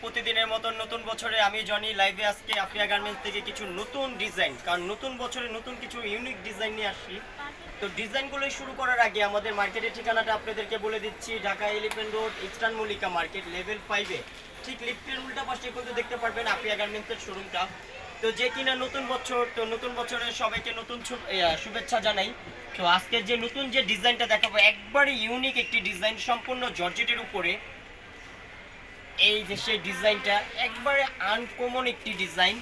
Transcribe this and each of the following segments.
প্রতিদিনের মতন নতুন বছরে আমি জনি লাইভে আজকে নতুন নতুন বছরে নতুন কিছু ডিজাইন শুরু করার আগে আমাদের ঠিকানাটা বলে দিচ্ছি লেভেল ফাইভে ঠিক উল্টা কিন্তু দেখতে পারবেন তো যে কিনা নতুন বছর, তো নতুন সবাইকে নতুন শুভেচ্ছা জানাই। তো আজকের যে নতুন যে ডিজাইনটা দেখাবো একবারে ইউনিক একটি ডিজাইন সম্পূর্ণ জর্জেটের উপরে। এই যে সেই ডিজাইনটা একবারে আনকমন একটি ডিজাইন।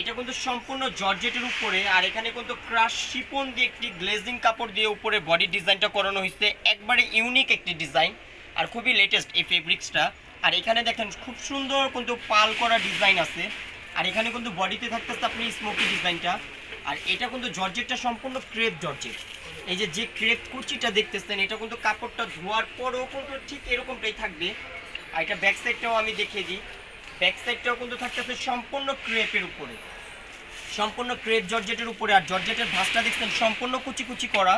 এটা কিন্তু সম্পূর্ণ জর্জেটের উপরে, আর এখানে কিন্তু ক্রাশ শিপন দিয়ে একটি গ্লেজিং কাপড় দিয়ে উপরে বডি ডিজাইনটা করানো হয়েছে। একবারে ইউনিক একটি ডিজাইন, আর খুবই লেটেস্ট এই ফেব্রিক্সটা আর এখানে দেখেন, খুব সুন্দর কিন্তু পাল করা ডিজাইন আছে। আর এখানে কিন্তু বডিতে থাকতেছে আপনি স্মোকি ডিজাইনটা। আর এটা কিন্তু জর্জেটটা সম্পূর্ণ ক্রেপ জর্জেট। এই যে যে ক্রেপ কুচিটা দেখতেছেন, এটা কিন্তু কাপড়টা ধোয়ার পরেও কিন্তু ঠিক এরকমটাই থাকবে। আর এটা ব্যাক সাইডটাও আমি দেখিয়ে দিই। ব্যাক সাইডটাও কিন্তু থাকতেছে সম্পূর্ণ ক্রেপের উপরে। সম্পূর্ণ ক্রেপ জর্জেটের উপরে। আর জর্জেটের ভাঁজটা দেখছেন সম্পূর্ণ কুচি কুচি করা।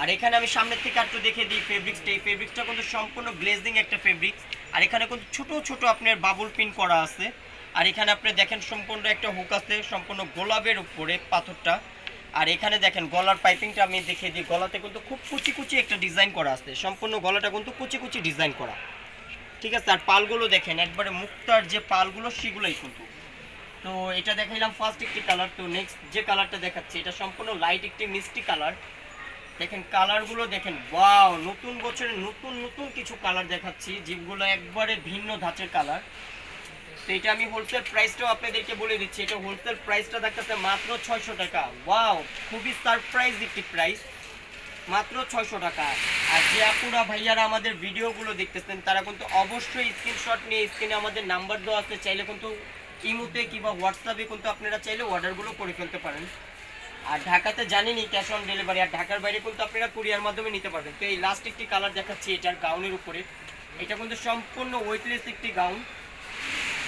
আর এখানে আমি সামনের থেকে একটু দেখে দিই ফেব্রিক্সটা এই ফেব্রিক্সটা কিন্তু সম্পূর্ণ গ্লেজিং একটা ফেব্রিক্স আর এখানে কিন্তু ছোট ছোট আপনার বাবুল পিন করা আছে। আর এখানে আপনি দেখেন সম্পূর্ণ একটা হুক আছে, সম্পূর্ণ গোলাপের উপরে পাথরটা। আর এখানে দেখেন গলার পাইপিংটা আমি দেখিয়ে দিই। গলাতে কিন্তু খুব কুচি কুচি একটা ডিজাইন করা আছে। সম্পূর্ণ গলাটা কিন্তু কুচি কুচি ডিজাইন করা। ঠিক আছে, আর পালগুলো দেখেন, একবারে মুক্তার যে পালগুলো, সেগুলোই কিন্তু। তো এটা দেখাইলাম ফার্স্ট একটি কালার তো নেক্সট যে কালারটা দেখাচ্ছি, এটা সম্পূর্ণ লাইট একটি মিষ্টি কালার দেখেন কালারগুলো দেখেন ওয়াও নতুন বছরের নতুন নতুন কিছু কালার দেখাচ্ছি, যেগুলো একবারে ভিন্ন ধাঁচের কালার তো এটা আমি হোলসেল প্রাইসটাও আপনাদেরকে বলে দিচ্ছি, এটা হোলসেল প্রাইসটা দেখাচ্ছে মাত্র ছয়শো টাকা। ওয়াও খুবই সারপ্রাইজ একটি প্রাইস মাত্র ছয়শো টাকা। আর যে আপুরা ভাইয়ারা আমাদের ভিডিওগুলো দেখতেছেন, তারা কিন্তু অবশ্যই স্ক্রিনশট নিয়ে স্ক্রিনে আমাদের নাম্বার দেওয়া আছে। চাইলে কিন্তু ইমুতে কিংবা হোয়াটসঅ্যাপে কিন্তু আপনারা চাইলে অর্ডারগুলো করে ফেলতে পারেন। আর ঢাকাতে জানেনই ক্যাশ অন ডেলিভারি আর ঢাকার বাইরে কিন্তু আপনারা কুরিয়ার মাধ্যমে নিতে পারবেন। তো এই লাস্ট একটি কালার দেখাচ্ছি, এটার গাউনের উপরে। এটা কিন্তু সম্পূর্ণ ওয়েটলেস একটি গাউন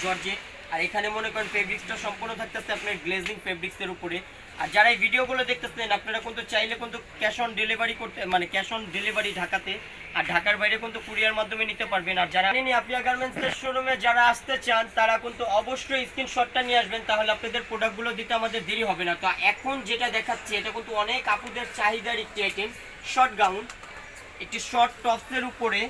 জর্জেট। আর এখানে মনে করেন ফেব্রিক্সটা সম্পূর্ণ থাকতেছে আপনার গ্লেজিং ফেব্রিক্সের উপরে। আর যারা এই ভিডিওগুলো দেখতেছেন, আপনারা কিন্তু চাইলে কিন্তু ক্যাশ অন ডেলিভারি করতে মানে ক্যাশ অন ডেলিভারি ঢাকাতে, আর ঢাকার বাইরে কিন্তু কুরিয়ার মাধ্যমে নিতে পারবেন। আর যারা আপিয়া গার্মেন্টসের শোরুমে যারা আসতে চান, তারা কিন্তু অবশ্যই স্ক্রিনশটটা নিয়ে আসবেন, তাহলে আপনাদের প্রোডাক্টগুলো দিতে আমাদের দেরি হবে না। তো এখন যেটা দেখাচ্ছি, এটা কিন্তু অনেক আপুদের চাহিদার একটি আইটেম শর্ট গাউন একটি শর্ট টপসের উপরে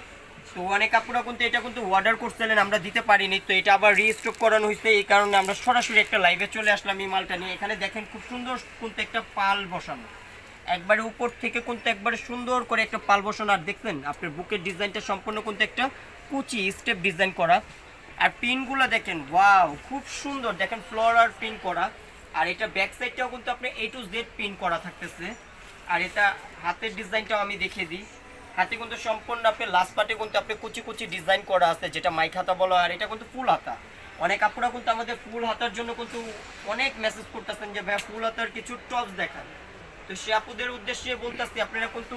তো অনেক আপুরা কিন্তু এটা কিন্তু অর্ডার করছিলেন, আমরা দিতে পারিনি। তো এটা আবার রিস্টক করানো হয়েছে, এই কারণে আমরা সরাসরি একটা লাইভে চলে আসলাম এই মালটা নিয়ে। এখানে দেখেন খুব সুন্দর কিন্তু একটা পাল বসানো। একবারে উপর থেকে কিন্তু একবারে সুন্দর করে একটা পাল বসানো। আর দেখবেন আপনার বুকের ডিজাইনটা সম্পূর্ণ কিন্তু একটা কুচি স্টেপ ডিজাইন করা। আর পিনগুলো দেখেন ওয়াও খুব সুন্দর। দেখেন ফ্লোর আর পিন করা। আর এটা ব্যাক সাইডটাও কিন্তু আপনি এ টু জেড পিন করা থাকতেছে। আর এটা হাতের ডিজাইনটাও আমি দেখিয়ে দিই। হাতে কিন্তু সম্পূর্ণ আপনি লাস্ট পার্টে কিন্তু আপনি কুচি কুচি ডিজাইন করা আছে, যেটা মাইক হাতা বলা হয় আর এটা কিন্তু ফুল হাতা। অনেক আপুরা কিন্তু আমাদের ফুল হাতার জন্য কিন্তু অনেক মেসেজ করতেছেন যে ভাই ফুল হাতার কিছু টপস দেখান। তো সে আপুদের উদ্দেশ্যে বলতেছি, আপনারা কিন্তু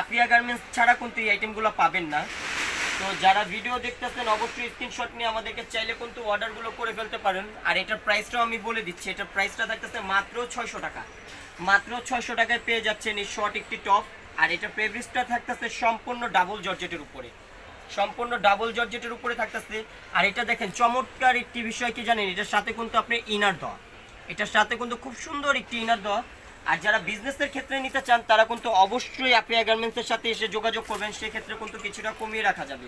আপিয়া গার্মেন্টস ছাড়া কিন্তু এই আইটেমগুলো পাবেন না। তো যারা ভিডিও দেখতেছেন, অবশ্যই স্ক্রিনশট নিয়ে আমাদেরকে চাইলে কিন্তু অর্ডারগুলো করে ফেলতে পারেন। আর এটার প্রাইসটাও আমি বলে দিচ্ছি, এটার প্রাইসটা থাকতেছে মাত্র ছয়শো টাকা। মাত্র ছয়শো টাকায় পেয়ে যাচ্ছেন এই শর্ট একটি টপ আর এটা ফেব্রিক্সটা থাকতেছে সম্পূর্ণ ডাবল জর্জেটের উপরে। সম্পূর্ণ ডাবল জর্জেটের উপরে থাকতেছে। আর এটা দেখেন, চমৎকার একটি বিষয় কি জানেন? এটার সাথে কিন্তু আপনি ইনার দেওয়া এটার সাথে কিন্তু খুব সুন্দর একটি ইনার দেওয়া আর যারা বিজনেসের ক্ষেত্রে নিতে চান, তারা কিন্তু অবশ্যই আপনি গার্মেন্টসের সাথে এসে যোগাযোগ করবেন। সেক্ষেত্রে কিন্তু কিছুটা কমিয়ে রাখা যাবে।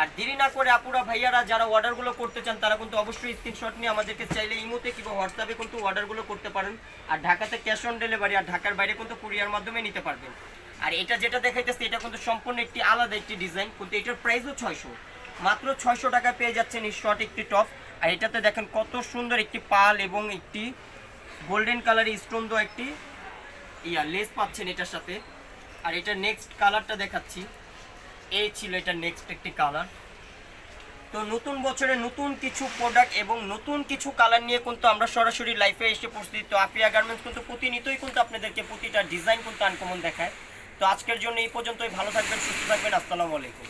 আর দেরি না করে আপুরা ভাইয়ারা যারা অর্ডারগুলো করতে চান, তারা কিন্তু অবশ্যই স্ক্রিনশট নিয়ে আমাদেরকে চাইলে ইমোতে কিংবা হোয়াটসঅ্যাপে কিন্তু অর্ডারগুলো করতে পারেন। আর ঢাকাতে ক্যাশ অন ডেলিভারি আর ঢাকার বাইরে কিন্তু কুরিয়ার মাধ্যমে নিতে পারবেন। আর এটা যেটা দেখাইতেছে, এটা কিন্তু সম্পূর্ণ একটি আলাদা একটি ডিজাইন কিন্তু এটার প্রাইসও ছয়শো। মাত্র ছয়শো টাকা পেয়ে যাচ্ছেন এই শর্ট একটি টপ আর এটাতে দেখেন কত সুন্দর একটি পাল এবং একটি গোল্ডেন কালারের স্টোন দেওয়া একটি, ইয়া লেস পাচ্ছেন এটার সাথে। আর এটা নেক্সট কালারটা দেখাচ্ছি। এই ছিল এটা নেক্সট একটি কালার তো নতুন বছরে নতুন কিছু প্রোডাক্ট এবং নতুন কিছু কালার নিয়ে কিন্তু আমরা সরাসরি লাইফে এসে পড়ছি তো আপিয়া গার্মেন্টস কিন্তু প্রতিনিয়তই কিন্তু আপনাদেরকে প্রতিটা ডিজাইন কিন্তু আনকমন দেখায়। তো আজকের জন্য এই পর্যন্তই। ভালো থাকবেন, সুস্থ থাকবেন। আসসালামু আলাইকুম।